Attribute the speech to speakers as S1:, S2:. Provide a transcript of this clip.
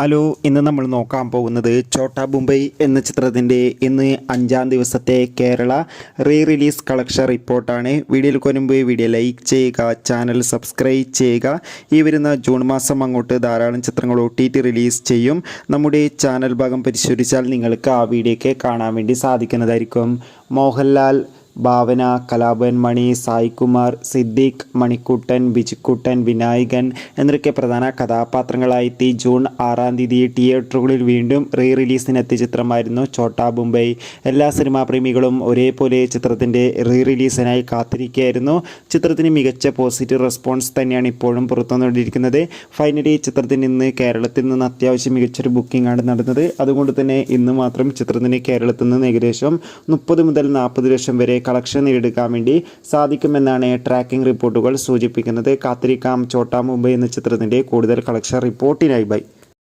S1: Hello ഇന്ന് നമ്മൾ നോക്കാൻ പോകുന്നത് ചോട്ടാ മുംബൈ എന്ന ചിത്രത്തിന്റെ ഇന്ന് അഞ്ചാം ദിവസത്തെ കേരള റീ റിലീസ് കളക്ഷൻ റിപ്പോർട്ടാണ്. വീഡിയോയിൽ കൊരുമ്പ് വീഡിയോ ലൈക്ക് ചെയ്യുക ചാനൽ സബ്സ്ക്രൈബ് ചെയ്യുക. ഈ വരുന്ന ജൂൺ മാസം അങ്ങോട്ട് ധാരാളം ചിത്രങ്ങൾ ഒ റിലീസ് ചെയ്യും. നമ്മുടെ ചാനൽ ഭാഗം പരിശോധിച്ചാൽ നിങ്ങൾക്ക് ആ വീഡിയോയ്ക്ക് കാണാൻ വേണ്ടി സാധിക്കുന്നതായിരിക്കും. മോഹൻലാൽ ഭാവന കലാഭവൻ മണി സായികുമാർ സിദ്ദീഖ് മണിക്കുട്ടൻ ബിജിക്കുട്ടൻ വിനായകൻ എന്നൊക്കെ പ്രധാന കഥാപാത്രങ്ങളായെത്തി ജൂൺ ആറാം തീയതി തിയേറ്ററുകളിൽ വീണ്ടും റീ റിലീസിനെത്തിയ ചിത്രമായിരുന്നു ചോട്ടാ മുംബൈ എല്ലാ സിനിമാ പ്രേമികളും ഒരേപോലെ ചിത്രത്തിന്റെ റീ റിലീസിനായി കാത്തിരിക്കുകയായിരുന്നു. ചിത്രത്തിന് മികച്ച പോസിറ്റീവ് റെസ്പോൺസ് തന്നെയാണ് ഇപ്പോഴും പുറത്തുവന്നുകൊണ്ടിരിക്കുന്നത്. ഫൈനലി ചിത്രത്തിന് നിന്ന് കേരളത്തിൽ നിന്ന് അത്യാവശ്യം മികച്ചൊരു ബുക്കിംഗ് ആണ് നടന്നത്. അതുകൊണ്ട് തന്നെ ഇന്ന് മാത്രം ചിത്രത്തിന് കേരളത്തിൽ നിന്ന് ഏകദേശം മുപ്പത് മുതൽ നാൽപ്പത് ലക്ഷം വരെ കളക്ഷൻ നേടിയെടുക്കാൻ വേണ്ടി സാധിക്കുമെന്നാണ് ട്രാക്കിംഗ് റിപ്പോർട്ടുകൾ സൂചിപ്പിക്കുന്നത്. കാത്തിരിക്കാം. ചോട്ടാ മുംബൈ എന്ന ചിത്രത്തിന്റെ കൂടുതൽ കളക്ഷൻ റിപ്പോർട്ടിനായി. ബൈ.